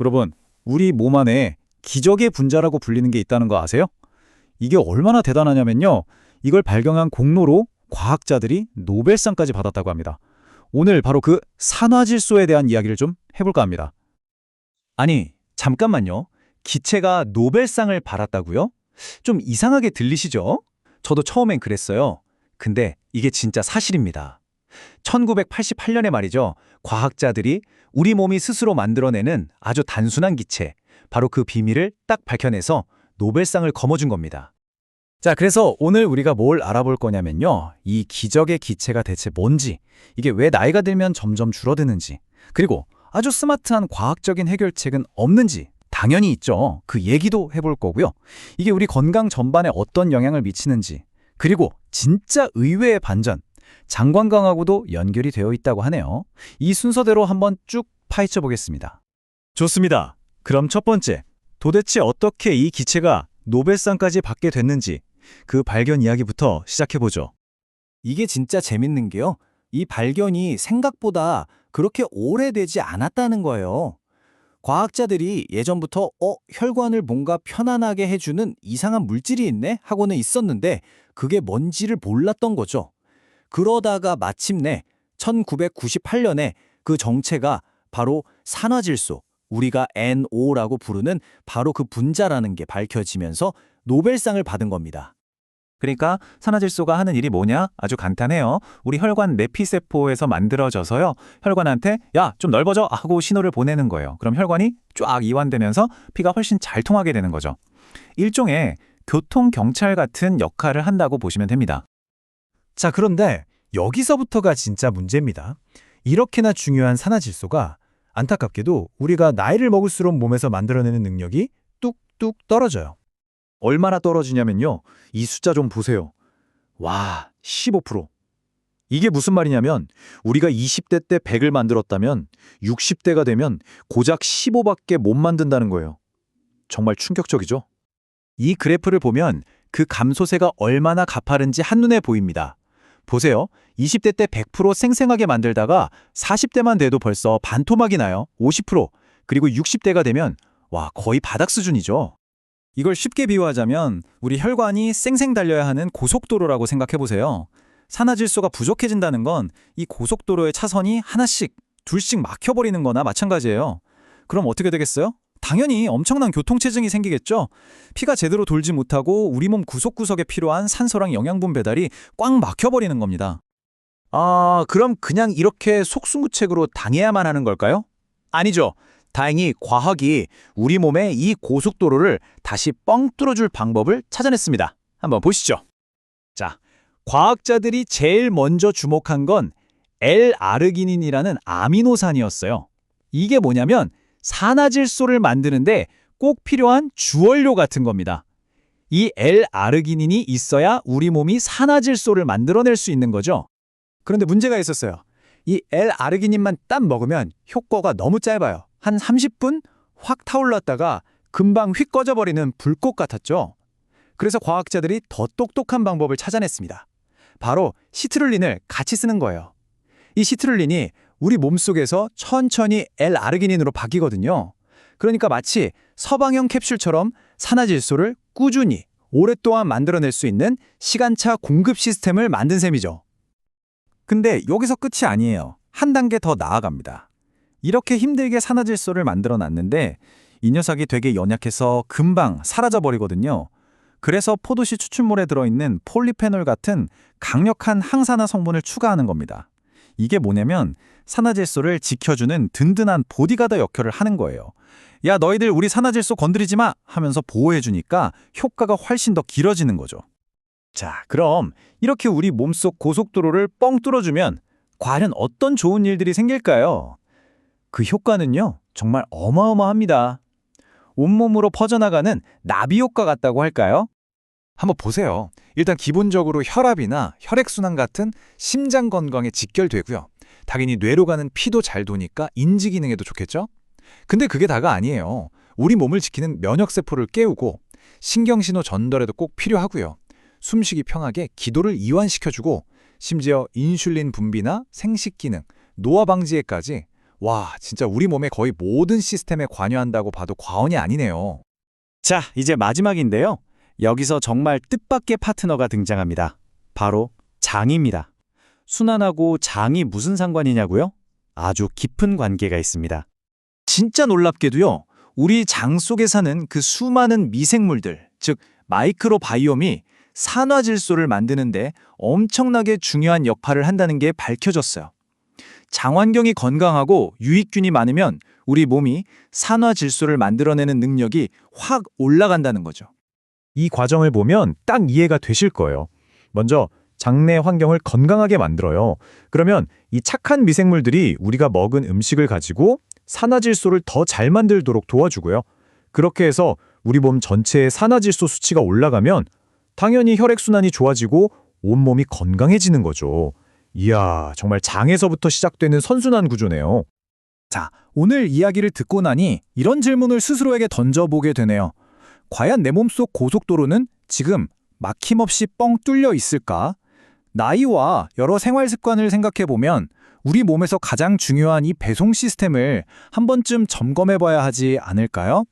여러분, 우리 몸 안에 기적의 분자라고 불리는 게 있다는 거 아세요? 이게 얼마나 대단하냐면요. 이걸 발견한 공로로 과학자들이 노벨상까지 받았다고 합니다. 오늘 바로 그 산화질소에 대한 이야기를 좀 해볼까 합니다. 아니, 잠깐만요. 기체가 노벨상을 받았다고요? 좀 이상하게 들리시죠? 저도 처음엔 그랬어요. 근데 이게 진짜 사실입니다. 1988년에 말이죠. 과학자들이 우리 몸이 스스로 만들어내는 아주 단순한 기체, 바로 그 비밀을 딱 밝혀내서 노벨상을 거머쥔 겁니다. 자, 그래서 오늘 우리가 뭘 알아볼 거냐면요. 이 기적의 기체가 대체 뭔지, 이게 왜 나이가 들면 점점 줄어드는지, 그리고 아주 스마트한 과학적인 해결책은 없는지 당연히 있죠. 그 얘기도 해볼 거고요. 이게 우리 건강 전반에 어떤 영향을 미치는지, 그리고 진짜 의외의 반전, 장 건강하고도 연결이 되어 있다고 하네요. 이 순서대로 한번 쭉 파헤쳐 보겠습니다. 좋습니다. 그럼 첫 번째, 도대체 어떻게 이 기체가 노벨상까지 받게 됐는지 그 발견 이야기부터 시작해보죠. 이게 진짜 재밌는 게요. 이 발견이 생각보다 그렇게 오래되지 않았다는 거예요. 과학자들이 예전부터 어, 혈관을 뭔가 편안하게 해주는 이상한 물질이 있네? 하고는 있었는데 그게 뭔지를 몰랐던 거죠. 그러다가 마침내 1998년에 그 정체가 바로 산화질소, 우리가 NO라고 부르는 바로 그 분자라는 게 밝혀지면서 노벨상을 받은 겁니다. 그러니까 산화질소가 하는 일이 뭐냐? 아주 간단해요. 우리 혈관 내피세포에서 만들어져서요. 혈관한테 야, 좀 넓어져 하고 신호를 보내는 거예요. 그럼 혈관이 쫙 이완되면서 피가 훨씬 잘 통하게 되는 거죠. 일종의 교통 경찰 같은 역할을 한다고 보시면 됩니다. 자, 그런데 여기서부터가 진짜 문제입니다. 이렇게나 중요한 산화질소가 안타깝게도 우리가 나이를 먹을수록 몸에서 만들어내는 능력이 뚝뚝 떨어져요. 얼마나 떨어지냐면요. 이 숫자 좀 보세요. 와, 15%. 이게 무슨 말이냐면 우리가 20대 때 100을 만들었다면 60대가 되면 고작 15밖에 못 만든다는 거예요. 정말 충격적이죠? 이 그래프를 보면 그 감소세가 얼마나 가파른지 한눈에 보입니다. 보세요. 20대 때 100% 생생하게 만들다가 40대만 돼도 벌써 반토막이 나요. 50%. 그리고 60대가 되면 와, 거의 바닥 수준이죠. 이걸 쉽게 비유하자면 우리 혈관이 쌩쌩 달려야 하는 고속도로라고 생각해 보세요. 산화질소가 부족해진다는 건 이 고속도로의 차선이 하나씩, 둘씩 막혀버리는 거나 마찬가지예요. 그럼 어떻게 되겠어요? 당연히 엄청난 교통체증이 생기겠죠? 피가 제대로 돌지 못하고 우리 몸 구석구석에 필요한 산소랑 영양분 배달이 꽉 막혀버리는 겁니다. 아, 그럼 그냥 이렇게 속수무책으로 당해야만 하는 걸까요? 아니죠. 다행히 과학이 우리 몸의 이 고속도로를 다시 뻥 뚫어줄 방법을 찾아냈습니다. 한번 보시죠. 자, 과학자들이 제일 먼저 주목한 건 L-아르기닌이라는 아미노산이었어요. 이게 뭐냐면 산화질소를 만드는데 꼭 필요한 주원료 같은 겁니다. 이 L-아르기닌이 있어야 우리 몸이 산화질소를 만들어낼 수 있는 거죠. 그런데 문제가 있었어요. 이 L-아르기닌만 딱 먹으면 효과가 너무 짧아요. 한 30분 확 타올랐다가 금방 휙 꺼져버리는 불꽃 같았죠. 그래서 과학자들이 더 똑똑한 방법을 찾아냈습니다. 바로 시트룰린을 같이 쓰는 거예요. 이 시트룰린이 우리 몸속에서 천천히 L-아르기닌으로 바뀌거든요. 그러니까 마치 서방형 캡슐처럼 산화질소를 꾸준히 오랫동안 만들어낼 수 있는 시간차 공급 시스템을 만든 셈이죠. 근데 여기서 끝이 아니에요. 한 단계 더 나아갑니다. 이렇게 힘들게 산화질소를 만들어 놨는데 이 녀석이 되게 연약해서 금방 사라져 버리거든요. 그래서 포도씨 추출물에 들어있는 폴리페놀 같은 강력한 항산화 성분을 추가하는 겁니다. 이게 뭐냐면 산화질소를 지켜주는 든든한 보디가드 역할을 하는 거예요. 야 너희들 우리 산화질소 건드리지 마 하면서 보호해주니까 효과가 훨씬 더 길어지는 거죠. 자, 그럼 이렇게 우리 몸속 고속도로를 뻥 뚫어주면 과연 어떤 좋은 일들이 생길까요? 그 효과는요, 정말 어마어마합니다. 온몸으로 퍼져나가는 나비 효과 같다고 할까요? 한번 보세요. 일단 기본적으로 혈압이나 혈액순환 같은 심장 건강에 직결되고요. 당연히 뇌로 가는 피도 잘 도니까 인지 기능에도 좋겠죠? 근데 그게 다가 아니에요. 우리 몸을 지키는 면역세포를 깨우고 신경신호 전달에도 꼭 필요하고요. 숨쉬기 편하게 기도를 이완시켜주고 심지어 인슐린 분비나 생식 기능, 노화 방지에까지 와, 진짜 우리 몸의 거의 모든 시스템에 관여한다고 봐도 과언이 아니네요. 자, 이제 마지막인데요. 여기서 정말 뜻밖의 파트너가 등장합니다. 바로 장입니다. 순환하고 장이 무슨 상관이냐고요? 아주 깊은 관계가 있습니다. 진짜 놀랍게도요. 우리 장 속에 사는 그 수많은 미생물들, 즉 마이크로바이옴이 산화 질소를 만드는데 엄청나게 중요한 역할을 한다는 게 밝혀졌어요. 장 환경이 건강하고 유익균이 많으면 우리 몸이 산화 질소를 만들어내는 능력이 확 올라간다는 거죠. 이 과정을 보면 딱 이해가 되실 거예요. 먼저 장내 환경을 건강하게 만들어요. 그러면 이 착한 미생물들이 우리가 먹은 음식을 가지고 산화질소를 더 잘 만들도록 도와주고요. 그렇게 해서 우리 몸 전체의 산화질소 수치가 올라가면 당연히 혈액순환이 좋아지고 온몸이 건강해지는 거죠. 이야, 정말 장에서부터 시작되는 선순환 구조네요. 자, 오늘 이야기를 듣고 나니 이런 질문을 스스로에게 던져보게 되네요. 과연 내 몸속 고속도로는 지금 막힘없이 뻥 뚫려 있을까? 나이와 여러 생활 습관을 생각해 보면 우리 몸에서 가장 중요한 이 배송 시스템을 한 번쯤 점검해 봐야 하지 않을까요?